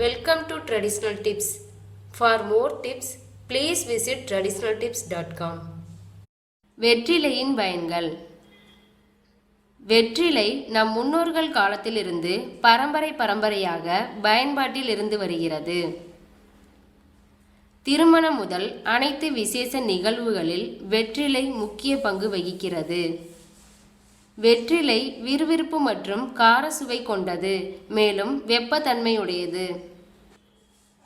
Welcome to traditional tips for more tips please visit traditional tips dot com வெற்றிலையின் பயன்கள். வெற்றிலை நம் முன்னோர்கள் காலத்திலிருந்து பரம்பரை பரம்பரையாக பயன்பாட்டில் இருந்து வருகிறது. திருமணம் முதல் அனைத்து விசேஷ நிகழ்வுகளில் வெற்றிலை முக்கிய பங்கு வகிக்கிறது. வெற்றிலை விறுவிறுப்பு மற்றும் கார சுவை கொண்டது மேலும் வெப்பத்தன்மையுடையது.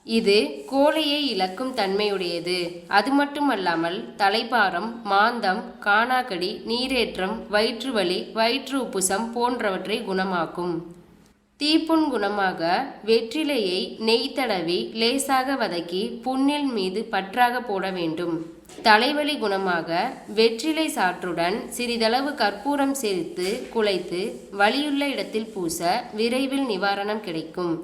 இது கோழையை இழக்கும் தன்மையுடையது. அது மட்டுமல்லாமல் தலைப்பாரம் மாந்தம் காணாக்கடி நீரேற்றம் வயிற்று வலி வயிற்று உப்புசம் போன்றவற்றை குணமாக்கும். தீப்புண் குணமாக வெற்றிலையை நெய் தடவி லேசாக வதக்கி புண்ணில் மீது பற்றாக போட வேண்டும். தலைவலி குணமாக வெற்றிலை சாற்றுடன் சிறிதளவு கற்பூரம் சேர்த்து குலைத்து வலியுள்ள இடத்தில் பூச விரைவில் நிவாரணம் கிடைக்கும்.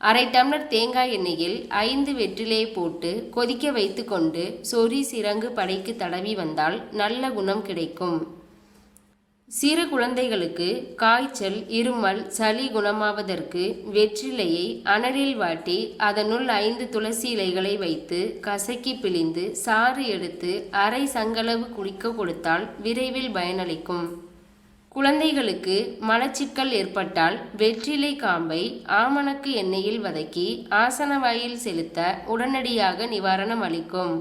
அரை டம்ளர் தேங்காய் எண்ணெயில் ஐந்து வெற்றிலையை போட்டு கொதிக்க வைத்து கொண்டு சொறி சிறங்கு படைக்கு தடவி வந்தால் நல்ல குணம் கிடைக்கும். சிறு குழந்தைகளுக்கு காய்ச்சல் இருமல் சளி குணமாவதற்கு வெற்றிலையை அனலில் வாட்டி அதனுள் ஐந்து துளசி இலைகளை வைத்து கசக்கி பிழிந்து சாறு எடுத்து அரை சங்களவு குடிக்க கொடுத்தால் விரைவில் பயனளிக்கும். குழந்தைகளுக்கு மலச்சிக்கல் ஏற்பட்டால் வெற்றிலை காம்பை ஆமணக்கு எண்ணெயில் வதக்கி ஆசனவாயில் செலுத்த உடனடியாக நிவாரணம் அளிக்கும்.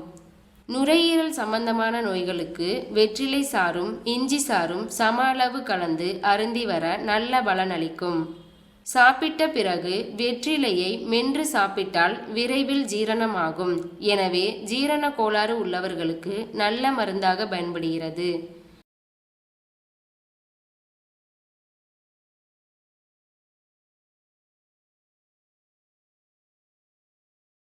நுரையீரல் சம்பந்தமான நோய்களுக்கு வெற்றிலை சாறும் இஞ்சி சாறும் சம அளவு கலந்து அருந்தி வர நல்ல பலனளிக்கும் சாப்பிட்ட பிறகு வெற்றிலையை மென்று சாப்பிட்டால் விரைவில் ஜீரணமாகும். எனவே ஜீரண கோளாறு உள்ளவர்களுக்கு நல்ல மருந்தாக பயன்படுகிறது.